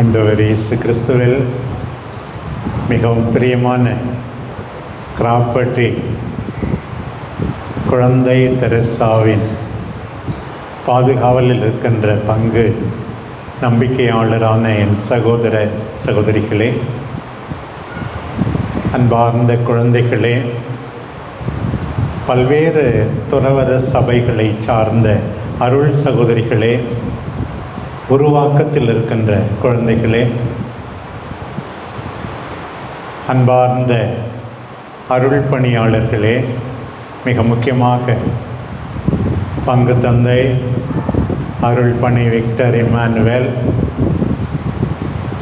ஆண்டவர் இயேசு கிறிஸ்துவில் மிகவும் பிரியமான கிராப்பட்டி குழந்தை தெரசாவின் பாதுகாவலில் இருக்கின்ற பங்கு நம்பிக்கையாளரான என் சகோதர சகோதரிகளே அன்பார்ந்த குழந்தைகளே பல்வேறு துறவர சபைகளை சார்ந்த அருள் சகோதரிகளே உருவாக்கத்தில் இருக்கின்ற குழந்தைகளே அன்பார்ந்த அருள் பணியாளர்களே மிக முக்கியமாக பங்கு தந்தை அருள் பணி விக்டர் இமானுவேல்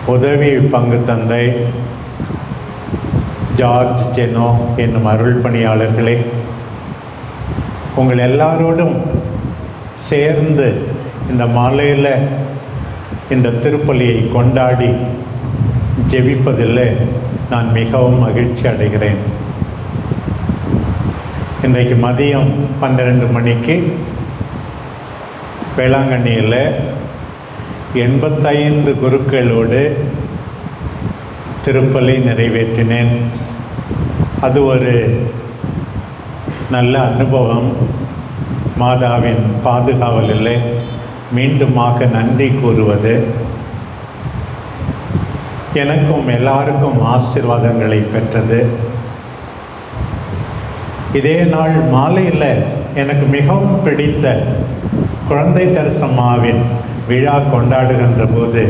உதவி பங்கு தந்தை ஜார்ஜ் ஜெனோ என்னும் அருள் பணியாளர்களே உங்கள் எல்லாரோடும் சேர்ந்து இந்த மாலையில் இந்த திருப்பலியை கொண்டாடி ஜெபிப்பதில் நான் மிகவும் மகிழ்ச்சி அடைகிறேன். இன்றைக்கு மதியம் பன்னிரெண்டு மணிக்கு வேளாங்கண்ணியில் எண்பத்தைந்து குருக்களோடு திருப்பலி நிறைவேற்றினேன். அது ஒரு நல்ல அனுபவம். மாதாவின் பாதுகாவலில் மீண்டுமாக நன்றி கூறுவது. எனக்கும் எல்லாருக்கும் ஆசிர்வாதங்களை பெற்றது. இதே நாள் மாலையில் எனக்கு மிகவும் பிடித்த குழந்தை தரிசமாவின் விழா கொண்டாடுகின்ற போது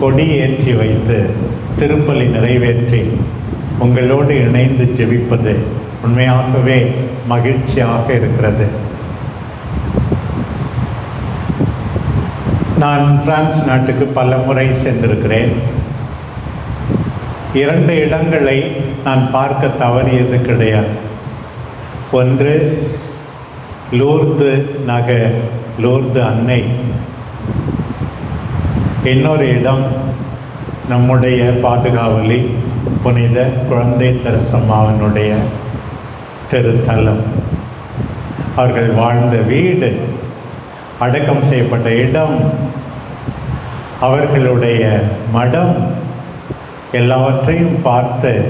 கொடி ஏற்றி வைத்து திருப்பலி நிறைவேற்றி உங்களோடு இணைந்து ஜெபிப்பது உண்மையாகவே மகிழ்ச்சியாக இருக்கிறது. நான் பிரான்ஸ் நாட்டுக்கு பல முறை சென்றிருக்கிறேன். இரண்டு இடங்களை நான் பார்க்க தவறியது கிடையாது. ஒன்று லூர்து நகர் லூர்து அன்னை. இன்னொரு இடம் நம்முடைய பாதுகாவலி புனித குழந்தை தரசம்மாவனுடைய திருத்தலம். அவர்கள் வாழ்ந்த வீடு அடக்கம் செய்யப்பட்ட இடம் அவர்களுடைய மடம் எல்லாவற்றையும் பார்த்து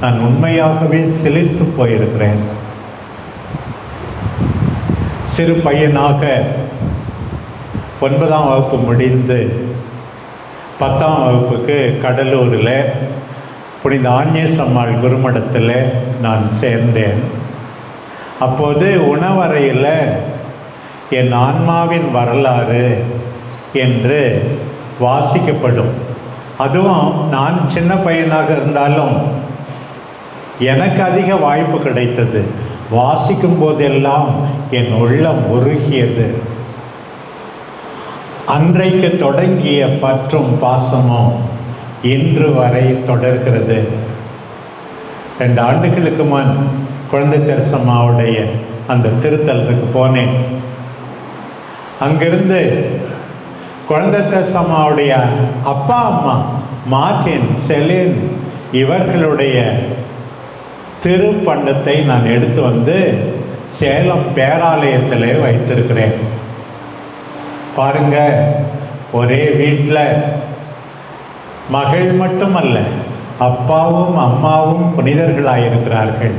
நான் உண்மையாகவே சிலிர்த்து போயிருக்கிறேன். சிறு பையனாக ஒன்பதாம் வகுப்பு முடிந்து பத்தாம் வகுப்புக்கு கடலூரில் புனித ஆஞ்சேசம்மாள் குருமடத்தில் நான் சேர்ந்தேன். அப்போது உணவறையில் என் ஆன்மாவின் வரலாறு என்று வாசிக்கப்படும். அதுவும் நான் சின்ன பையனாக இருந்தாலும் எனக்கு அதிக வாய்ப்பு கிடைத்தது. வாசிக்கும் போதெல்லாம் என் உள்ளம் உருகியது. அன்றைக்கு தொடங்கிய பற்றும் பாசமும் இன்று வரை தொடர்கிறது. ரெண்டு ஆண்டுகளுக்கு முன் குழந்தை தெரசம்மாவுடைய அந்த திருத்தலத்துக்கு போனேன். அங்கிருந்து குழந்தை தெரசம்மாவுடைய அப்பா அம்மா மார்டின் செலின் இவர்களுடைய திருப்பண்டத்தை நான் எடுத்து வந்து சேலம் பேராலயத்தில் வைத்திருக்கிறேன். பாருங்க ஒரே வீட்டில் மகள் மட்டுமல்ல அப்பாவும் அம்மாவும் புனிதர்களாயிருக்கிறார்கள்.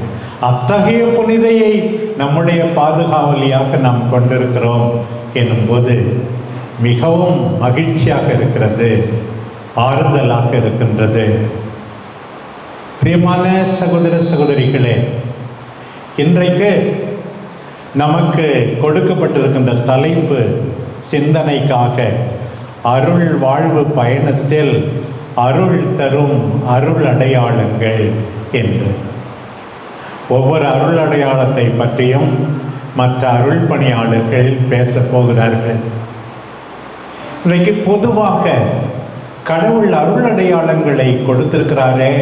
அத்தகைய புனிதையை நம்முடைய பாதுகாவலியாக நாம் கொண்டிருக்கிறோம் எனும்போது மிகவும் மகிழ்ச்சியாக இருக்கிறது ஆறுதலாக இருக்கின்றது. பிரியமான சகோதர சகோதரிகளே இன்றைக்கு நமக்கு கொடுக்கப்பட்டிருக்கின்ற தலைப்பு சிந்தனைக்காக அருள் வாழ்வு பயணத்தில் அருள் தரும் அருள் அடையாளங்கள் என்று. ஒவ்வொரு அருள் அடையாளத்தை பற்றியும் மற்ற அருள் பணியாளர்கள் பேசப் போகிறார்கள். இன்றைக்கு பொதுவாக கடவுள் அருள் அடையாளங்களை கொடுத்திருக்கிறாரே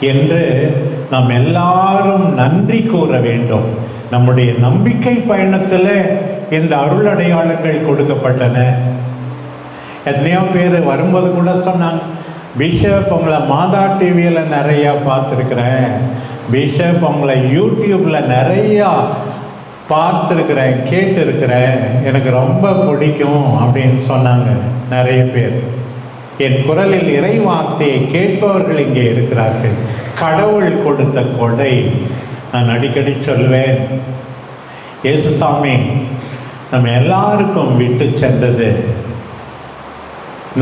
என்று நாம் எல்லாரும் நன்றி கூற வேண்டும். நம்முடைய நம்பிக்கை பயணத்தில் இந்த அருள் அடையாளங்கள் கொடுக்கப்பட்டன. எத்தனையோ பேர் வரும்போது கூட சொன்னாங்க பிஷப் உங்களை மாதா டிவியில் நிறையா பார்த்துருக்குறேன். பிஷப் உங்களை யூடியூப்பில் நிறையா பார்த்துருக்குறேன் கேட்டிருக்கிறேன் எனக்கு ரொம்ப பிடிக்கும் அப்படின்னு சொன்னாங்க நிறைய பேர். என் குரலில் இறை வார்த்தையை கேட்பவர்கள் இங்கே இருக்கிறார்கள். கடவுள் கொடுத்த கொடை. நான் அடிக்கடி சொல்வேன் இயேசுசாமி நம்ம எல்லாருக்கும் விட்டு சென்றது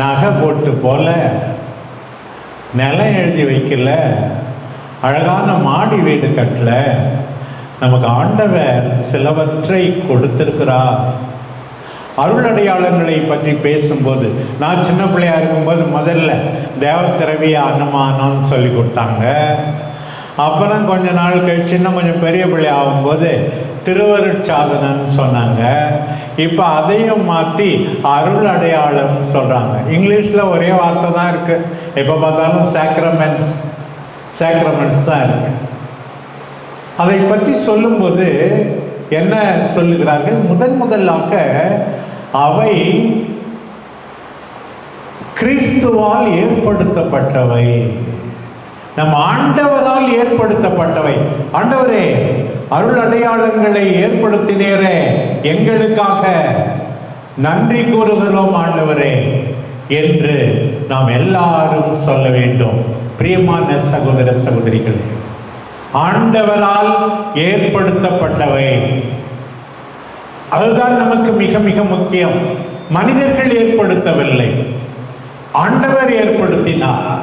நகை போட்டு போல நிலம் எழுதி வைக்கல அழகான மாடி வீடு கட்டல நமக்கு ஆண்டவர் சிலவற்றை கொடுத்திருக்கிறார். அருள் அடையாளங்களை பற்றி பேசும்போது நான் சின்ன பிள்ளையாக இருக்கும்போது முதல்ல தேவத்திரவிய அன்னமானான்னு சொல்லி கொடுத்தாங்க. அப்புறம் கொஞ்ச நாள் கழிச்சு இன்னும் கொஞ்சம் பெரிய பிள்ளை ஆகும்போது திருவருட்சாதனன்னு சொன்னாங்க. இப்போ அதையும் மாற்றி அருள் அடையாளம் சொல்கிறாங்க இங்கிலீஷில் ஒரே வார்த்தை தான் இருக்குது எப்போ பார்த்தாலும் சாக்ரமெண்ட்ஸ் சாக்ரமெண்ட்ஸ் தான் இருக்குது அதை பற்றி சொல்லும்போது என்ன சொல்லுகிறார்கள்? முதன் முதலாக அவை கிறிஸ்துவால் ஏற்படுத்தப்பட்டவை. நம் ஆண்டவரால் ஏற்படுத்தப்பட்டவை. ஆண்டவரே அருள் அடையாளங்களை ஏற்படுத்தினேரே. எங்களுக்காக நன்றி கூறுகிறோம் ஆண்டவரே என்று நாம் எல்லாரும் சொல்ல வேண்டும். பிரியமான சகோதர சகோதரிகளே ஆண்டவரால் ஏற்படுத்தப்பட்டவை. அதுதான் நமக்கு மிக மிக முக்கியம். மனிதர்கள் ஏற்படுத்தவில்லை. ஆண்டவர் ஏற்படுத்தினார்.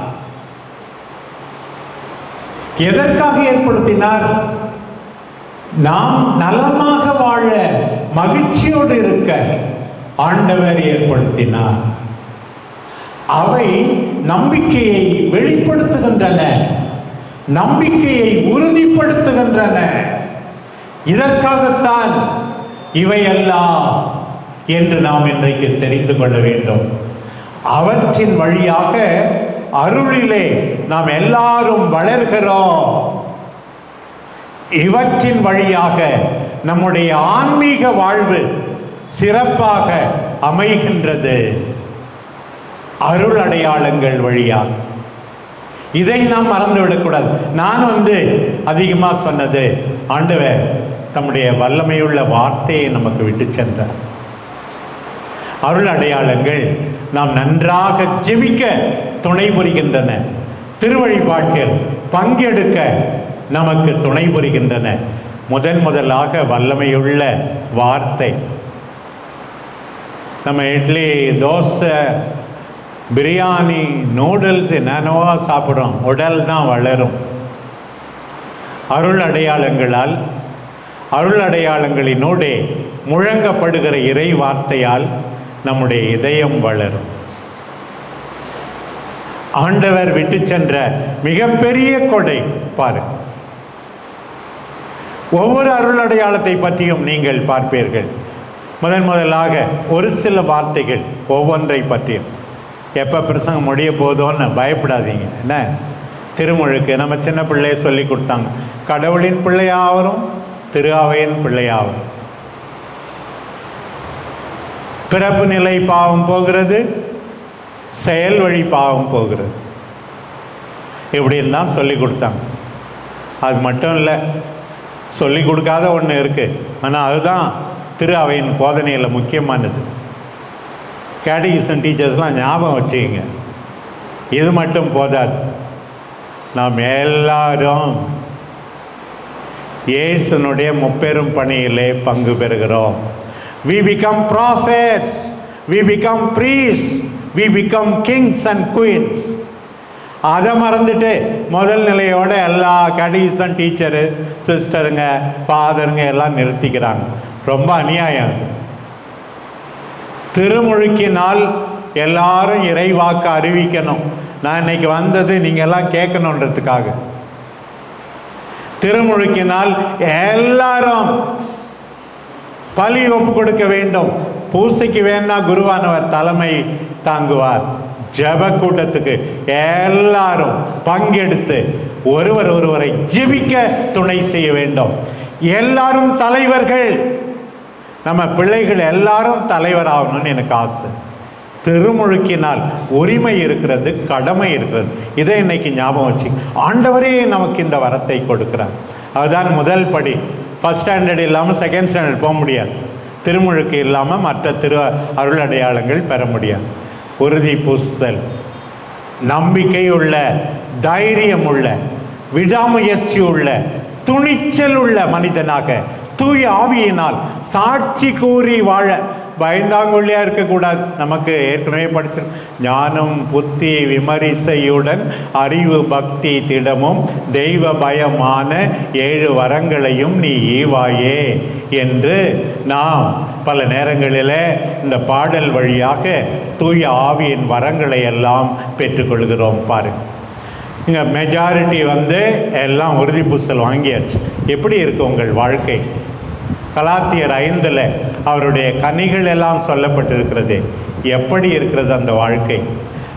எதற்காக ஏற்படுத்தினார்? நாம் நலமாக வாழ மகிழ்ச்சியோடு இருக்க ஆண்டவர் ஏற்படுத்தினார். அவை நம்பிக்கையை வெளிப்படுத்துகின்றன. நம்பிக்கையை உறுதிப்படுத்துகின்றன. இதற்காகத்தான் இவையெல்லாம் என்று நாம் இன்றைக்கு தெரிந்து கொள்ள வேண்டும். அவற்றின் வழியாக அருளிலே நாம் எல்லாரும் வளர்கிறோம். இவற்றின் வழியாக நம்முடைய ஆன்மீக வாழ்வு சிறப்பாக அமைகின்றது. அருள் அடையாளங்கள் வழியாக. இதை நாம் மறந்து விடக்கூடாது. நான் வந்து அதிகமாக சொன்னது ஆண்டவர் தம்முடைய வல்லமையுள்ள வார்த்தையை நமக்கு விட்டு சென்றார். அருள் அடையாளங்கள் நாம் நன்றாக ஜெபிக்க துணை புரிகின்றன. திருவழிபாட்டில் பங்கெடுக்க நமக்கு துணை புரிகின்றன. முதன் முதலாக வல்லமையுள்ள வார்த்தை. நம்ம இட்லி தோசை பிரியாணி நூடுல்ஸ் என்னென்னவோ சாப்பிட்றோம். உடல் தான் வளரும். அருள் அடையாளங்களால் அருள் அடையாளங்களினூடே முழங்கப்படுகிற இறை வார்த்தையால் நம்முடைய இதயம் வளரும். ஆண்டவர் விட்டு சென்ற மிகப்பெரிய கொடை பாரு. ஒவ்வொரு அருள் அடையாளத்தை பற்றியும் நீங்கள் பார்ப்பீர்கள். முதன் முதலாக ஒரு சில வார்த்தைகள் ஒவ்வொன்றை பற்றியும். எப்போ பிரசங்கம் முடிய போதோன்னு பயப்படாதீங்க. என்ன? திருமுழுக்கு. நம்ம சின்ன பிள்ளைய சொல்லி கொடுத்தாங்க. கடவுளின் பிள்ளையாவரும் திரு அவையின் பிள்ளையாவரும். பிறப்பு நிலை பாவம் போகிறது செயல் வழி பாவம் போகிறது. இப்படின்னு தான் சொல்லி கொடுத்தாங்க. அது மட்டும் இல்லை சொல்லி கொடுக்காத ஒன்று இருக்குது ஆனால் அதுதான் திரு அவையின் போதனையில் முக்கியமானது. கேட்டகிசன் டீச்சர்ஸ்லாம் ஞாபகம் வச்சுக்கோங்க. இது மட்டும் போதாது. நாம் எல்லாரும் இயேசுனுடைய முப்பெரும் பணியிலே பங்கு பெறுகிறோம். We become prophets we become priests we become kings and queens அதை மறந்துட்டு முதல் நிலையோட எல்லா கடிசன் டீச்சரு சிஸ்டருங்க ஃபாதருங்க எல்லாம் நிறுத்திக்கிறாங்க. ரொம்ப அநியாயம் அது. திருமுழுக்கினால் எல்லாரும் இறைவாக்க அறிவிக்கணும். நான் இன்னைக்கு வந்தது நீங்கள் எல்லாம் கேட்கணுன்றதுக்காக. திருமுழுக்கினால் எல்லாரும் பலி ஒப்பு கொடுக்க வேண்டும். பூசைக்கு வேணா குருவானவர் தலைமை தாங்குவார். ஜப கூட்டத்துக்கு எல்லாரும் பங்கெடுத்து ஒருவர் ஒருவரை ஜெபிக்க துணை செய்ய வேண்டும். எல்லாரும் தலைவர்கள் நம்ம பிள்ளைகள் எல்லாரும் தலைவர் ஆகணும்னு எனக்கு ஆசை. திருமுழுக்கினால் உரிமை இருக்கிறது கடமை இருக்கிறது. இதை இன்னைக்கு ஞாபகம் வச்சு. ஆண்டவரே நமக்கு இந்த வரத்தை கொடுக்குறார். அதுதான் முதல் படி. ஃபஸ்ட் ஸ்டாண்டர்ட் இல்லாமல் செகண்ட் ஸ்டாண்டர்ட் போக முடியாது. திருமுழுக்கு இல்லாமல் மற்ற திரு அருள் அடையாளங்கள் பெற முடியாது. உறுதி பூசுதல். நம்பிக்கை உள்ள தைரியம் உள்ள விடாமுயற்சி உள்ள துணிச்சல் உள்ள மனிதனாக தூய ஆவியினால் சாட்சி கூறி வாழ. பயந்தாங்கொல்லியா இருக்கக்கூடாது. நமக்கு ஏற்கனவே படிச்சு ஞானம் புத்தி விமரிசையுடன் அறிவு பக்தி திடமும் தெய்வ பயமான ஏழு வரங்களையும் நீ ஈவாயே என்று நாம் பல நேரங்களில் இந்த பாடல் வழியாக தூய ஆவியின் வரங்களை எல்லாம் பெற்றுக்கொள்கிறோம் பாருங்கள் இங்கே மெஜாரிட்டி வந்து எல்லாம் உறுதி பூசல் வாங்கியாச்சு. எப்படி இருக்கு உங்கள் வாழ்க்கை? கலாத்தியர் ஐந்தில் அவருடைய கனிகள் எல்லாம் சொல்லப்பட்டிருக்கிறது. எப்படி இருக்கிறது அந்த வாழ்க்கை?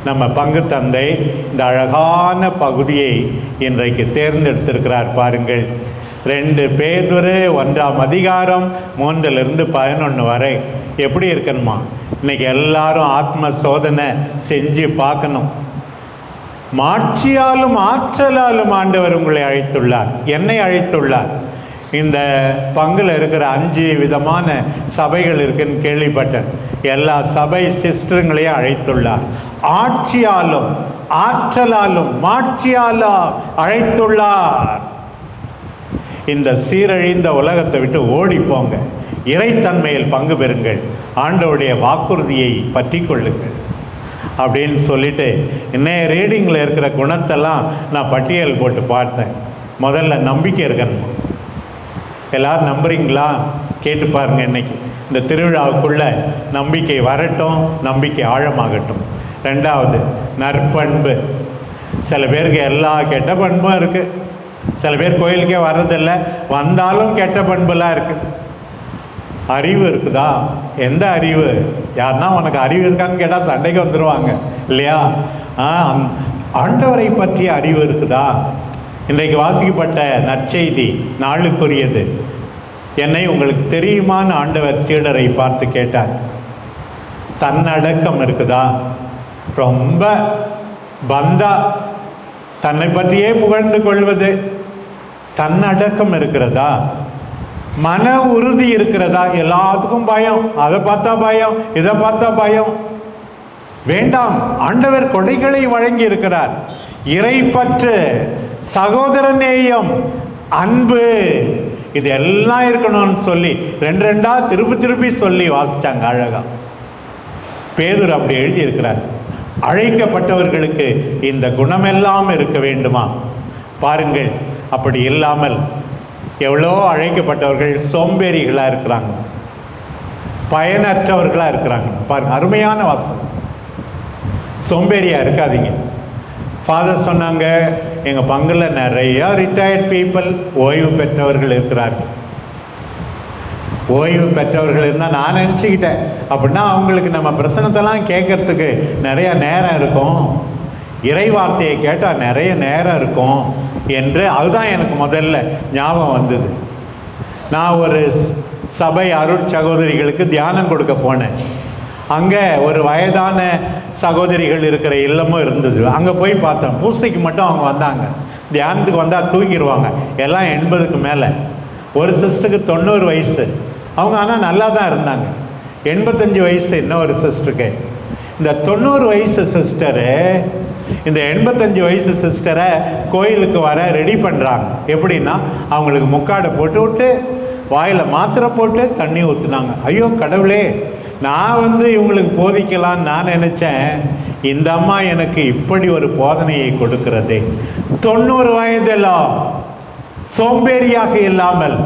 நம்ம பங்கு தந்தை இந்த அழகான பகுதியை இன்றைக்கு தேர்ந்தெடுத்திருக்கிறார் பாருங்கள். ரெண்டு பேதுரு ஒன்றாம் அதிகாரம் மூன்றிலிருந்து பதினொன்று வரை. எப்படி இருக்கணுமா? இன்னைக்கு எல்லாரும் ஆத்ம சோதனை செஞ்சு பார்க்கணும். மாட்சியாலும் ஆற்றலாலும் ஆண்டவர் உங்களை அழைத்துள்ளார். என்னை அழைத்துள்ளார்? இந்த பங்கில் இருக்கிற அஞ்சு விதமான சபைகள் இருக்குன்னு கேள்விப்பட்டேன். எல்லா சபை சிஸ்டருங்களையும் அழைத்துள்ளார். ஆட்சியாலும் ஆற்றலாலும் மாட்சியாலும் அழைத்துள்ளார். இந்த சீரழிந்த உலகத்தை விட்டு ஓடி போங்க. இறைத்தன்மையில் பங்கு பெறுங்கள். ஆண்டவுடைய வாக்குறுதியை பற்றி கொள்ளுங்கள். அப்படின்னு சொல்லிட்டு இன்னைய ரீடிங்கில் இருக்கிற குணத்தெல்லாம் நான் பட்டியல் போட்டு பார்த்தேன். முதல்ல நம்பிக்கை இருக்கணும்? எல்லோரும் நம்புறீங்களா? கேட்டு பாருங்கள் இன்றைக்கி இந்த திருவிழாவுக்குள்ளே நம்பிக்கை வரட்டும் நம்பிக்கை ஆழமாகட்டும். ரெண்டாவது நற்பண்பு. சில பேருக்கு எல்லா கெட்ட பண்பும் இருக்குது சில பேர் கோயிலுக்கே வர்றதில்லை. வந்தாலும் கெட்ட பண்புலாம் இருக்குது அறிவு இருக்குதா? எந்த அறிவு? யாருன்னா உனக்கு அறிவு இருக்கான்னு கேட்டால் சண்டைக்கு வந்துடுவாங்க இல்லையா? ஆ ஆண்டவரை பற்றிய அறிவு இருக்குதா? இன்றைக்கு வாசிக்கப்பட்ட நற்செய்தி நாளுக்குரியது. என்னை உங்களுக்கு தெரியுமான்னு ஆண்டவர் சீடரை பார்த்து கேட்டார். தன்னடக்கம் இருக்குதா? ரொம்ப பந்தா. தன்னை பற்றியே புகழ்ந்து கொள்வது. தன்னடக்கம் இருக்கிறதா? மன உறுதி இருக்கிறதா? எல்லாத்துக்கும் பயம். அதை பார்த்தா பயம் இதை பார்த்தா பயம். வேண்டாம். ஆண்டவர் கொடைகளை வழங்கி இருக்கிறார் இறைப்பற்று சகோதர நேயம் அன்பு இது எல்லாம் இருக்கணும்னு சொல்லி ரெண்டு ரெண்டாக திருப்பி திருப்பி சொல்லி வாசித்தாங்க அழகா. பேதூர் அப்படி எழுதியிருக்கிறார் அழைக்கப்பட்டவர்களுக்கு இந்த குணமெல்லாம் இருக்க வேண்டுமா? பாருங்கள் அப்படி இல்லாமல் எவ்வளோ அழைக்கப்பட்டவர்கள் சோம்பேறிகளாக இருக்கிறாங்க. பயனற்றவர்களாக இருக்கிறாங்க. பாருங்கள் அருமையான வாசம் சோம்பேறியாக இருக்காதீங்க. ஃபாதர் சொன்னாங்க எங்கள் பங்கில் நிறையா ரிட்டையர்ட் பீப்புள் ஓய்வு பெற்றவர்கள் இருக்கிறார்கள். ஓய்வு பெற்றவர்கள் இருந்தால் நான் நினச்சிக்கிட்டேன். அப்படின்னா அவங்களுக்கு நம்ம பிரசனத்தெல்லாம் கேட்கறதுக்கு நிறைய நேரம் இருக்கும். இறை வார்த்தையை கேட்டால் நிறைய நேரம் இருக்கும் என்று அதுதான் எனக்கு முதல்ல ஞாபகம் வந்தது. நான் ஒரு சபை அருட் சகோதரிகளுக்கு தியானம் கொடுக்க போனேன். அங்கே ஒரு வயதான சகோதரிகள் இருக்கிற இல்லமும் இருந்தது. அங்கே போய் பார்த்தோம் பூசைக்கு மட்டும் அவங்க வந்தாங்க. தியானத்துக்கு வந்தால் தூங்கிடுவாங்க எல்லாம் எண்பதுக்கு மேலே. ஒரு சிஸ்டருக்கு தொண்ணூறு வயசு. அவங்க ஆனால் நல்லா தான் இருந்தாங்க. எண்பத்தஞ்சு வயசு இன்னும் ஒரு சிஸ்டருக்கு. இந்த தொண்ணூறு வயசு சிஸ்டரு இந்த எண்பத்தஞ்சு வயசு சிஸ்டரை கோயிலுக்கு வர ரெடி பண்ணுறாங்க எப்படின்னா அவங்களுக்கு முக்காடை போட்டு விட்டு வாயில் மாத்திரை போட்டு தண்ணி ஊற்றுனாங்க ஐயோ கடவுளே. நான் வந்து இவங்களுக்கு போதிக்கலாம்னு நான் நினச்சேன். இந்த அம்மா எனக்கு இப்படி ஒரு போதனையை கொடுக்கிறதே. தொண்ணூறு வயதெல்லாம் சோம்பேறியாக இல்லாமல்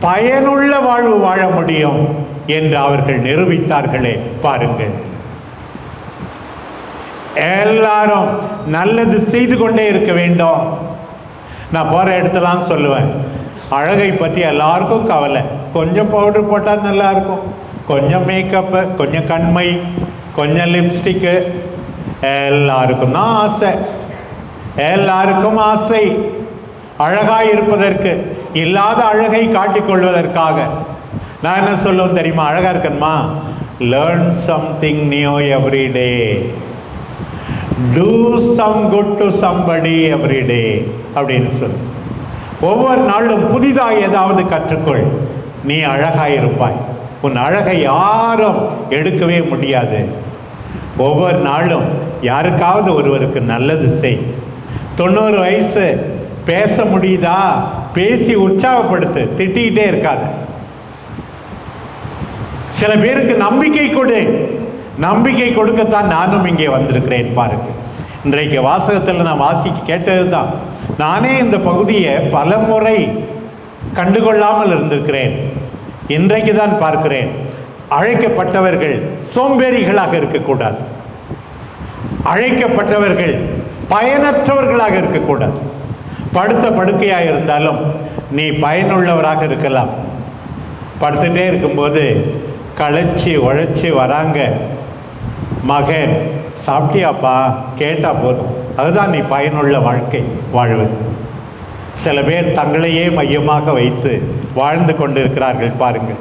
பயனுள்ள வாழ்வு வாழ முடியும் என்று அவர்கள் நிரூபித்தார்களே. பாருங்கள். எல்லாரும் நல்லது செய்து கொண்டே இருக்க வேண்டும். நான் போகிற இடத்துலாம் சொல்லுவேன். அழகை பற்றி எல்லாருக்கும் கவலை. கொஞ்சம் பவுடர் போட்டால் நல்லா இருக்கும். கொஞ்சம் மேக்கப்பு கொஞ்சம் கண்மை கொஞ்சம் லிப்ஸ்டிக்கு எல்லாருக்கும் தான் ஆசை எல்லாருக்கும் ஆசை அழகாக இருப்பதற்கு இல்லாத அழகை காட்டிக்கொள்வதற்காக நான் என்ன சொல்லுவேன் தெரியுமா அழகாக இருக்கணுமா learn something new every day do some good to somebody every day அப்படின்னு சொல்லு. ஒவ்வொரு நாளும் புதிதாக ஏதாவது கற்றுக்கொள். நீ அழகாக இருப்பாய் உன் அழகை யாரும் எடுக்கவே முடியாது. ஒவ்வொரு நாளும் யாருக்காவது ஒருவருக்கு நல்லது செய். தொண்ணூறு வயசு பேச முடியுதா? பேசி உற்சாகப்படுத்து திட்டிக்கிட்டே இருக்காது. சில பேருக்கு நம்பிக்கை கொடு. நம்பிக்கை கொடுக்கத்தான் நானும் இங்கே வந்திருக்கிறேன் பாருங்க. இன்றைக்கு வாசகத்தில் நான் வாசிக்க கேட்டது தான் நானே இந்த பகுதியை பல முறை கண்டுகொள்ளாமல் இருந்திருக்கிறேன். இன்றைக்கு தான் பார்க்கிறேன். அழைக்கப்பட்டவர்கள் சோம்பேறிகளாக இருக்கக்கூடாது. அழைக்கப்பட்டவர்கள் பயனற்றவர்களாக இருக்கக்கூடாது. படுத்த படுக்கையாக இருந்தாலும் நீ பயனுள்ளவராக இருக்கலாம். படுத்துட்டே இருக்கும்போது களைச்சி உழைச்சி வராங்க. மகன் சாப்பிட்டியாப்பா? கேட்டால் போதும். அதுதான் நீ பயனுள்ள வாழ்க்கை வாழ்வது. சில பேர் தங்களையே மையமாக வைத்து வாழ்ந்து கொண்டிருக்கிறார்கள் பாருங்கள்.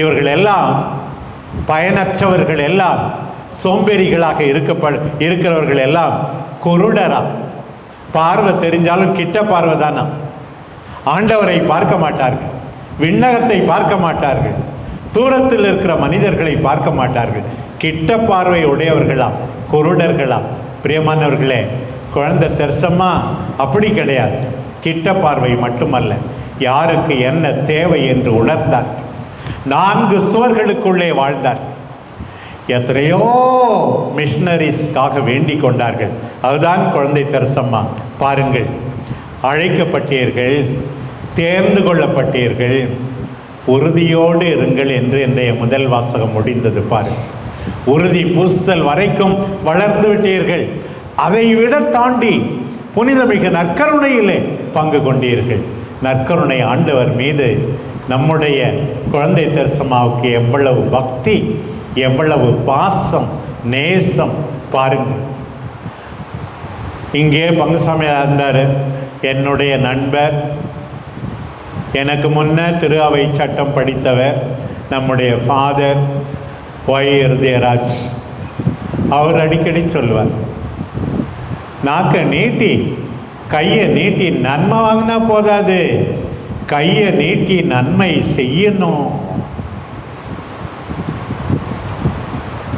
இவர்கள் எல்லாம் பயனற்றவர்கள் எல்லாம் சோம்பேறிகளாக இருக்கப்ப இருக்கிறவர்கள் எல்லாம் குருடரா? பார்வை தெரிஞ்சாலும் கிட்ட பார்வை தானா? ஆண்டவரை பார்க்க மாட்டார்கள் விண்ணகத்தை பார்க்க மாட்டார்கள் தூரத்தில் இருக்கிற மனிதர்களை பார்க்க மாட்டார்கள். கிட்ட பார்வை உடையவர்களா குருடர்களா பிரியமானவர்களே குழந்தை தெரசம்மா? அப்படி கிடையாது. கிட்ட பார்வை மட்டுமல்ல யாருக்கு என்ன தேவை என்று உணர்ந்தார். நான்கு சுவர்களுக்குள்ளே வாழ்ந்தார். எத்தனையோ மிஷனரிஸ்க்காக வேண்டிக் கொண்டார்கள். அதுதான் குழந்தை தெரிசம்மா. பாருங்கள் அழைக்கப்பட்டீர்கள் தேர்ந்து கொள்ளப்பட்டீர்கள். உறுதியோடு இருங்கள் என்று என்னுடைய முதல் வாசகம் முடிந்தது பாருங்கள். உறுதி பூசுதல் வரைக்கும் வளர்ந்து விட்டீர்கள். அதை விட தாண்டி புனிதமிகு நற்கருணையிலே பங்கு கொண்டீர்கள். நற்கருணை ஆண்டவர் மீது நம்முடைய குழந்தை தரிசமாவுக்கு எவ்வளவு பக்தி எவ்வளவு பாசம் நேசம் பாருங்கள். இங்கே பங்குசாமியாக இருந்தார். என்னுடைய நண்பர் எனக்கு முன்ன திரு அவை சட்டம் படித்தவர் நம்முடைய ஃபாதர் ஒய். இருதயராஜ் அவர் அடிக்கடி சொல்வார் நாக்கை நீட்டி கையை நீட்டி நன்மை வாங்கினா போதாது. கையை நீட்டி நன்மை செய்யணும்.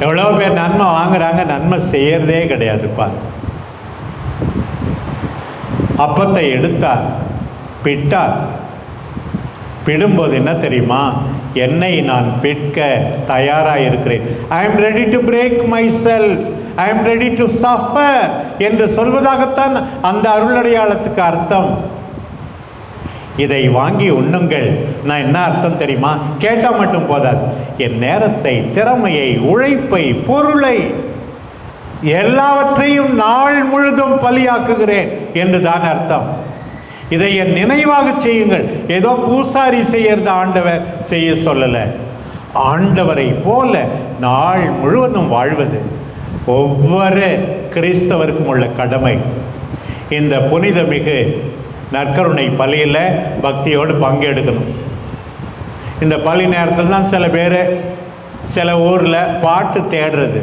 எவ்வளோ பேர் நன்மை வாங்குறாங்க நன்மை செய்யறதே கிடையாதுப்பா அப்பத்தை எடுத்தார் பிட்டார். பிடும்போது என்ன தெரியுமா? என்னை நான் பிட்க தயாராக இருக்கிறேன் I am ready to break myself I am ready to suffer என்று சொல்வதாகத்தான் அந்த அருளடையாளத்துக்கு அர்த்தம். இதை வாங்கி உண்ணுங்கள். நான் என்ன அர்த்தம் தெரியுமா? கேட்டால் மட்டும் போதாது. என் நேரத்தை திறமையை உழைப்பை பொருளை எல்லாவற்றையும் நாள் முழுதும் பலியாக்குகிறேன் என்று தான் அர்த்தம். இதை என் நினைவாக செய்யுங்கள். ஏதோ பூசாரி செய்யறது ஆண்டவர் செய்ய சொல்லலை. ஆண்டவரை போல நாள் முழுவதும் வாழ்வது. ஒவ்வொரு கிறிஸ்தவருக்கும் உள்ள கடமை. இந்த புனிதமிகு நற்கருணை பலியில் பக்தியோடு பங்கெடுக்கணும். இந்த பள்ளி நேரத்தில் தான் சில பேர் சில ஊரில் பாட்டு தேடுறது.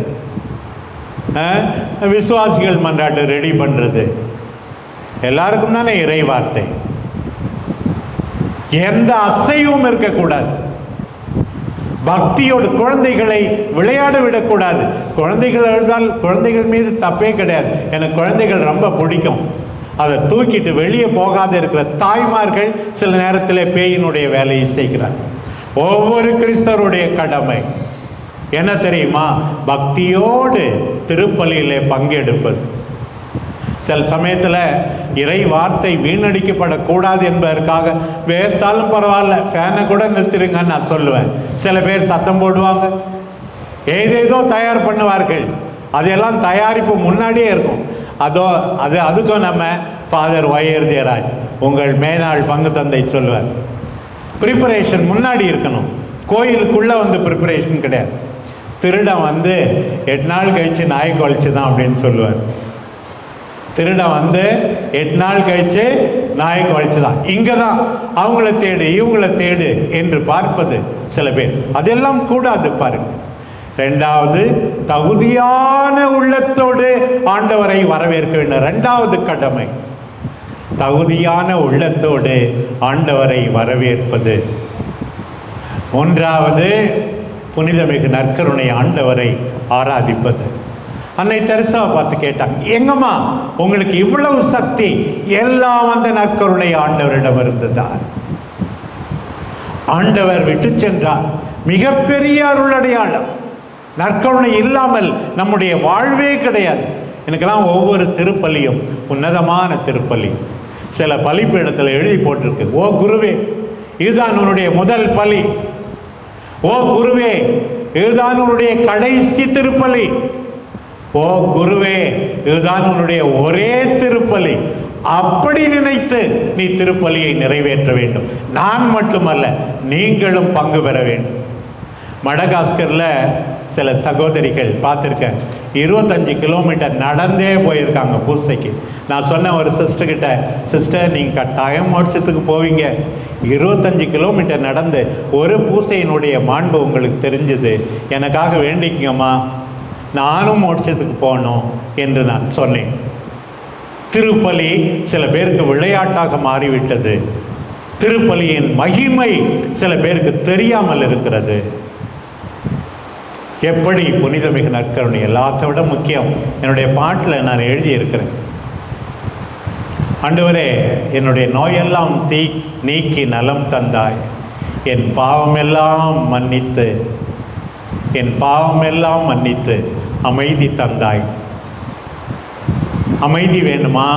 விசுவாசிகள் மன்றாட்டு ரெடி பண்ணுறது எல்லாருக்கும் தானே இறை வார்த்தை எந்த அசைவும் இருக்கக்கூடாது. பக்தியோடு குழந்தைகளை விளையாட விடக்கூடாது. குழந்தைகள் எழுதால் குழந்தைகள் மீது தப்பே கிடையாது. எனக்கு குழந்தைகள் ரொம்ப பிடிக்கும். அதை தூக்கிட்டு வெளியே போகாத இருக்கிற தாய்மார்கள் சில நேரத்தில் பேயினுடைய வேலையை செய்கிறார். ஒவ்வொரு கிறிஸ்தருடைய கடமை. என்ன தெரியுமா? பக்தியோடு திருப்பலியிலே பங்கெடுப்பது. சில சமயத்தில் இறை வார்த்தை வீணடிக்கப்படக்கூடாது என்பதற்காக வேர்த்தாலும் பரவாயில்ல ஃபேனை கூட நிறுத்திடுங்கன்னு நான் சொல்லுவேன். சில பேர் சத்தம் போடுவாங்க. ஏதேதோ தயார் பண்ணுவார்கள். அதெல்லாம் தயாரிப்பு முன்னாடியே இருக்கும். அதோ அது அதுக்கும் நம்ம ஃபாதர் வயர்தியராஜ் உங்கள் மேனாள் பங்கு தந்தை சொல்லுவார். ப்ரிப்பரேஷன் முன்னாடி இருக்கணும். கோயிலுக்குள்ளே வந்து ப்ரிப்பரேஷன் கிடையாது. திருடம் வந்து எட்டு நாள் கழித்து நாய் குழச்சி தான் அப்படின்னு சொல்லுவார். திருட வந்து எட்டு நாள் கழிச்சு நாய் குழைச்சு தான் இங்கே தான் அவங்கள தேடு இவங்கள தேடு என்று பார்ப்பது சில பேர். அதெல்லாம் கூடாது பாருங்க. ரெண்டாவது தகுதியான உள்ளத்தோடு ஆண்டவரை வரவேற்க வேண்டும். ரெண்டாவது கடமை. தகுதியான உள்ளத்தோடு ஆண்டவரை வரவேற்பது. மூன்றாவது புனிதமிகு நற்கருணை ஆண்டவரை ஆராதிப்பது. அன்னை தெரசாவை பார்த்து கேட்டாங்க எங்கம்மா உங்களுக்கு இவ்வளவு சக்தி எல்லாம் அந்த நற்கருணை ஆண்டவரிடம் இருந்துதான். ஆண்டவர் விட்டு சென்றார். மிகப்பெரிய அருள் அடையாளம் நற்கருணை இல்லாமல் நம்முடைய வாழ்வே கிடையாது. எனக்கெல்லாம் ஒவ்வொரு திருப்பலியும் உன்னதமான திருப்பலி. சில பலிப்பீடத்தில் எழுதி போட்டிருக்கு ஓ குருவே இதுதான் உன்னுடைய முதல் பலி. ஓ குருவே இதுதான் உன்னுடைய கடைசி திருப்பலி. ஓ குருவே இதுதான் உன்னுடைய ஒரே திருப்பலி. அப்படி நினைத்து நீ திருப்பலியை நிறைவேற்ற வேண்டும். நான் மட்டுமல்ல நீங்களும் பங்கு பெற வேண்டும். மடகாஸ்கரில் சில சகோதரிகள் பார்த்துருக்கேன். இருபத்தஞ்சி கிலோமீட்டர் நடந்தே போயிருக்காங்க பூசைக்கு. நான் சொன்ன ஒரு சிஸ்டர்கிட்ட சிஸ்டர் நீங்கள் கட்டாயம் மோட்சத்துக்கு போவீங்க. இருபத்தஞ்சி கிலோமீட்டர் நடந்து ஒரு பூசையினுடைய மாண்பு உங்களுக்கு தெரிஞ்சுது. எனக்காக வேண்டிக்கங்கம்மா. நானும் மோட்சத்துக்கு போகணும் என்று நான் சொன்னேன். திருப்பலி சில பேருக்கு விளையாட்டாக மாறிவிட்டது. திருப்பலியின் மகிமை சில பேருக்கு தெரியாமல் இருக்கிறது. எப்படி புனிதமிகு நற்கருணை எல்லாத்த விட முக்கியம்? என்னுடைய பாட்டில் நான் எழுதியிருக்கிறேன். ஆண்டவரே என்னுடைய நோயெல்லாம் தீ நீக்கி நலம் தந்தாய். என் பாவமெல்லாம் மன்னித்து என் பாவமெல்லாம் மன்னித்து அமைதி தந்தாய். அமைதி வேணுமா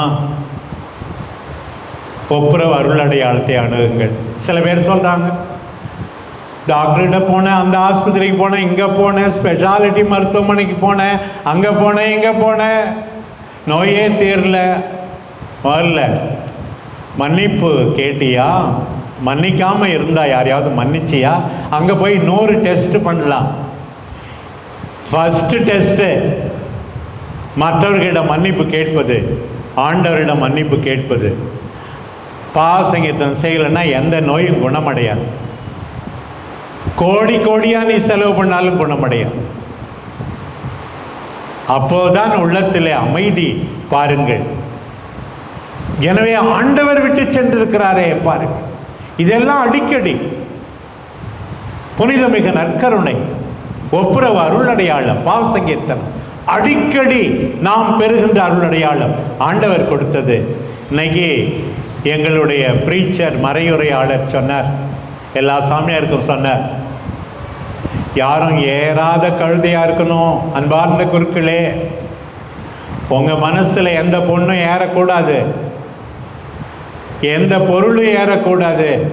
ஒப்புரவு அருள் அடையாளத்தை அணுகுங்கள். சில பேர் சொல்கிறாங்க டாக்டர்கிட்ட போனேன் அந்த ஆஸ்பத்திரிக்கு போனேன் இங்கே போனேன் ஸ்பெஷாலிட்டி மருத்துவமனைக்கு போனேன் அங்கே போனேன் இங்கே போனேன். நோயே தீரல வரல. மன்னிப்பு கேட்டியா? மன்னிக்காமல் இருந்தா யாரையாவது மன்னிச்சியா? அங்கே போய் நூறு டெஸ்ட் பண்ணலாம். ஃபஸ்ட்டு டெஸ்ட்டு மற்றவர்களிடம் மன்னிப்பு கேட்பது ஆண்டவரிடம் மன்னிப்பு கேட்பது. பாசங்கீர்த்தனம் செய்யலைன்னா எந்த நோயும் குணமடையாது. கோடி கோடியாக நீ செலவு பண்ணாலும் குணமடையாது. அப்போதான் உள்ளத்திலே அமைதி பாருங்கள். எனவே ஆண்டவர் விட்டு சென்றிருக்கிறாரே பாருங்கள். இதெல்லாம் அடிக்கடி. புனிதமிகு நற்கருணை. ஒப்புரவு அருளடையாளம் பாவசங்கீர்த்தனம் அடிக்கடி நாம் பெறுகின்ற அருளடையாளம் ஆண்டவர் கொடுத்தது. இன்னைக்கு எங்களுடைய பிரீச்சர் மறையுரையாளர் சொன்னார். எல்லா சாமியாருக்கும் சொன்னார். யாரும் ஏறாத கழுதையாக இருக்கணும் அன்பார்ந்த குருக்களே. உங்கள் மனசில் எந்த பொண்ணும் ஏறக்கூடாது. எந்த பொருளும் ஏறக்கூடாது.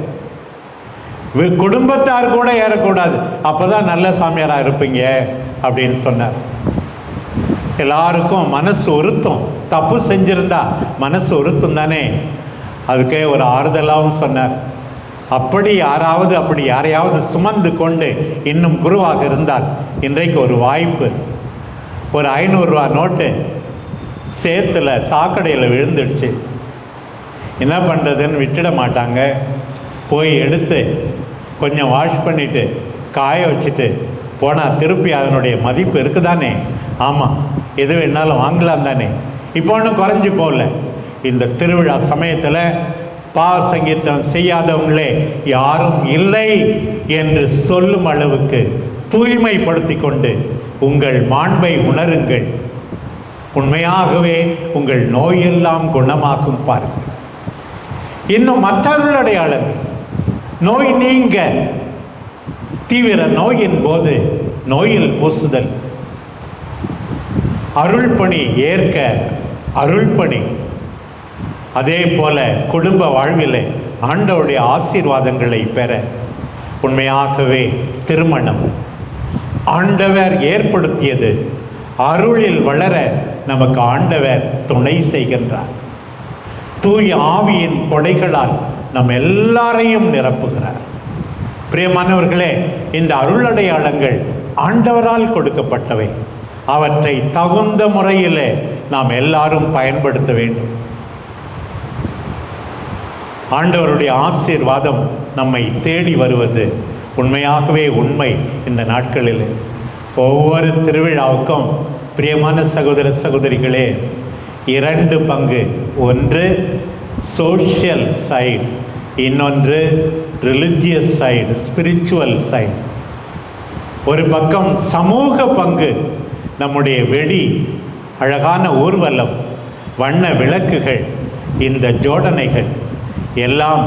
குடும்பத்தார் கூட ஏறக்கூடாது. அப்போதான் நல்ல சாமியாராக இருப்பீங்க அப்படின்னு சொன்னார். எல்லாருக்கும் மனசு உறுத்தும் தப்பு செஞ்சிருந்தா மனசு உறுத்தும் தானே. அதுக்கே ஒரு ஆறுதலாகவும் சொன்னார். அப்படி யாராவது அப்படி யாரையாவது சுமந்து கொண்டு இன்னும் குருவாக இருந்தால் இன்றைக்கு ஒரு வாய்ப்பு. ஒரு ஐநூறுரூவா நோட்டு சேத்துல சாக்கடையில் விழுந்துடுச்சு. என்ன பண்ணுறதுன்னு விட்டுட மாட்டாங்க. போய் எடுத்து கொஞ்சம் வாஷ் பண்ணிவிட்டு காய வச்சுட்டு போனால் திருப்பி அதனுடைய மதிப்பு இருக்குதானே? ஆமாம் எது வேணாலும் வாங்கலாம் தானே? இப்போ ஒன்றும் குறைஞ்சி போகல. இந்த திருவிழா சமயத்தில் பாவ சங்கீதம் செய்யாதவங்களே யாரும் இல்லை என்று சொல்லும் அளவுக்கு தூய்மைப்படுத்தி கொண்டு உங்கள் மாண்பை உணருங்கள். உண்மையாகவே உங்கள் நோயெல்லாம் குணமாக்கும் பாருங்கள். இன்னும் மற்றவர்கள் அடையாளங்கள் நோய் நீங்க. தீவிர நோயின் போது நோயில் பூசுதல். அருள் பணி ஏற்க அருள் பணி அதே போல குடும்ப வாழ்விலே ஆண்டவுடைய ஆசீர்வாதங்களை பெற உண்மையாகவே திருமணம். ஆண்டவர் ஏற்படுத்தியது அருளில் வளர நமக்கு ஆண்டவர் துணை செய்கின்றார். தூய் ஆவியின் கொடைகளால் நம் எல்லாரையும் நிரப்புகிறார். பிரியமானவர்களே இந்த அருளடையாளங்கள் ஆண்டவரால் கொடுக்கப்பட்டவை. அவற்றை தகுந்த முறையிலே நாம் எல்லாரும் பயன்படுத்த வேண்டும். ஆண்டவருடைய ஆசீர்வாதம் நம்மை தேடி வருவது உண்மையாகவே உண்மை இந்த நாட்களில். ஒவ்வொரு திருவிழாவுக்கும் பிரியமான சகோதர சகோதரிகளே இரண்டு பங்கு. ஒன்று சோஷியல் சைடு இன்னொன்று ரிலிஜியஸ் சைடு ஸ்பிரிச்சுவல் சைடு ஒரு பக்கம் சமூக பங்கு நம்முடைய வெடி அழகான ஊர்வலம் வண்ண விளக்குகள் இந்த ஜோடனைகள் எல்லாம்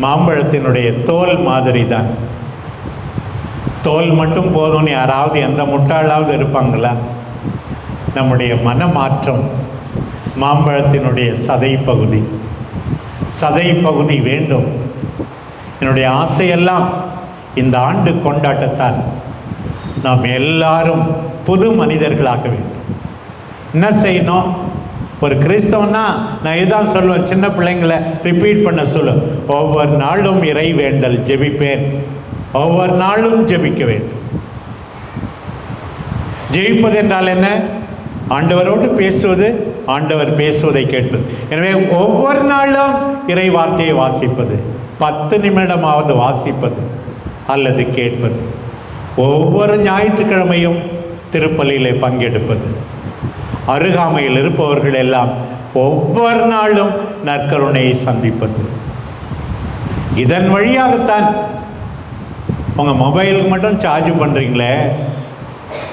மாம்பழத்தினுடைய தோல் மாதிரி தான் தோல் மட்டும் போதும்னு யாராவது எந்த முட்டாளாவது இருப்பாங்களா? நம்முடைய மனமாற்றம் மாம்பழத்தினுடைய சதை பகுதி சதை பகுதி வேண்டும். என்னுடைய ஆசையெல்லாம் இந்த ஆண்டு கொண்டாட்டத்தால் நாம் எல்லாரும் புது மனிதர்களாக வேண்டும். என்ன செய்யணும்? ஒரு கிறிஸ்தவனா நான் இதுதான் சொல்லுவேன் சின்ன பிள்ளைங்களை ரிப்பீட் பண்ண சொல்லு. ஒவ்வொரு நாளும் இறை வேண்டல் ஜெபிப்பேன். ஒவ்வொரு நாளும் ஜெபிக்க வேண்டும். ஜெயிப்பது என்றால் என்ன? ஆண்டவரோடு பேசுவது ஆண்டவர் பேசுவதை கேட்பது. எனவே ஒவ்வொரு நாளும் இறை வார்த்தையை வாசிப்பது பத்து நிமிடமாவது வாசிப்பது அல்லது கேட்பது. ஒவ்வொரு ஞாயிற்றுக்கிழமையும் திருப்பலியிலே பங்கெடுப்பது. அருகாமையில் இருப்பவர்கள் எல்லாம் ஒவ்வொரு நாளும் நற்கருணையை சந்திப்பது. இதன் வழியாகத்தான் உங்கள் மொபைலுக்கு மட்டும் சார்ஜ் பண்ணுறீங்களே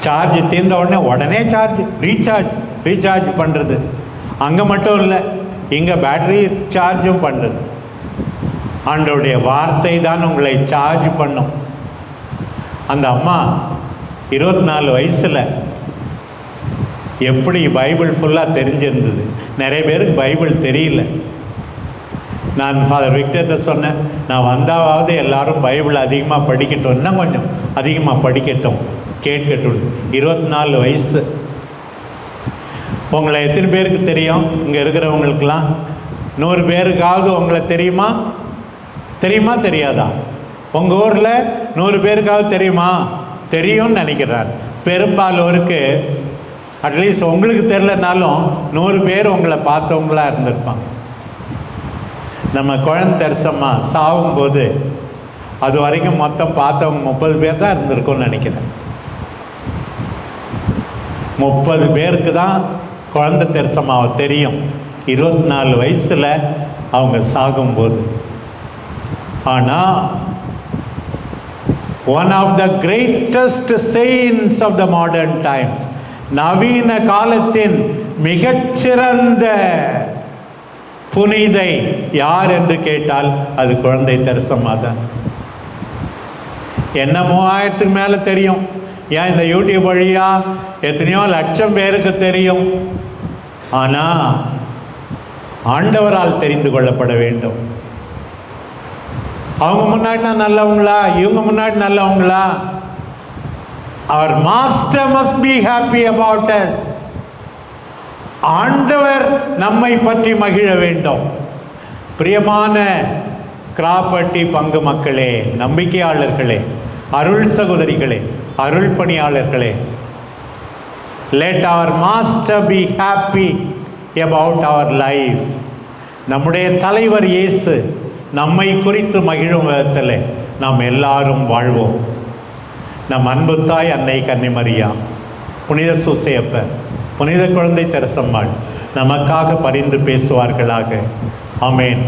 சார்ஜ் தீர்ந்த உடனே உடனே சார்ஜ் ரீசார்ஜ் ரீசார்ஜ் பண்ணுறது அங்கே மட்டும் இல்லை இங்கே பேட்டரி சார்ஜும் பண்ணுறது ஆண்டவருடைய வார்த்தை தான் உங்களை சார்ஜ் பண்ணும். அந்த அம்மா இருபத்தி நாலு வயசில் எப்படி பைபிள் ஃபுல்லாக தெரிஞ்சிருந்தது? நிறைய பேருக்கு பைபிள் தெரியல. நான் ஃபாதர் விக்டர்கிட்ட சொன்னேன் நான் வந்தாவது எல்லாரும் பைபிள் அதிகமாக படிக்கட்டும் இன்னும் கொஞ்சம் அதிகமாக படிக்கட்டும். கேட்கட்டும். இருபத்தி நாலு வயசு. உங்களை எத்தனை பேருக்கு தெரியும்? இங்கே இருக்கிறவங்களுக்கெல்லாம். நூறு பேருக்காவது உங்களை தெரியுமா? தெரியுமா தெரியாதா? உங்கள் ஊரில் நூறு பேருக்காவது தெரியுமா? தெரியும்னு நினைக்கிறார். பெரும்பாலோருக்கு அட்லீஸ்ட் உங்களுக்கு தெரிலனாலும் நூறு பேர் உங்களை பார்த்தவங்களா இருந்திருப்பாங்க. நம்ம குழந்தை தரிசம்மா சாகும்போது அது வரைக்கும் மொத்தம் பார்த்தவங்க முப்பது பேர் தான் இருந்திருக்கும்னு நினைக்கிறேன். முப்பது பேருக்கு தான் குழந்தை தெரசம்மாவை தெரியும். இருபத்தி நாலு வயசில் அவங்க சாகும்போது. ஆனால் one of the greatest saints of the modern times நவீன காலத்தின் மிகச்சிறந்த புனிதை யார் என்று கேட்டால் அது குழந்தை தரிசமாக தான் என்ன மூவாயிரத்துக்கு மேலே தெரியும்? ஏன் இந்த யூடியூப் வழியா? எத்தனையோ லட்சம் பேருக்கு தெரியும். ஆனால் ஆண்டவரால் தெரிந்து கொள்ளப்பட வேண்டும். அவங்க முன்னாடினா நல்லவங்களா? இவங்க முன்னாடி நல்லவங்களா? Our master must be happy about us ஆண்டவர் நம்மை பற்றி மகிழ வேண்டும். பிரியமான கிராப்பட்டி பங்கு மக்களே நம்பிக்கையாளர்களே அருள் சகோதரிகளே அருள் பணியாளர்களே let our master be happy about our life நம்முடைய தலைவர் இயேசு நம்மை குறித்து மகிழும் விதத்தில் நாம் எல்லாரும் வாழ்வோம். நம் அன்பு தாய் அன்னை கன்னிமரியா புனித சூசையப்பர் புனித குழந்தை தெரசம்மாள் நமக்காக பரிந்து பேசுவார்களாக. அமேன்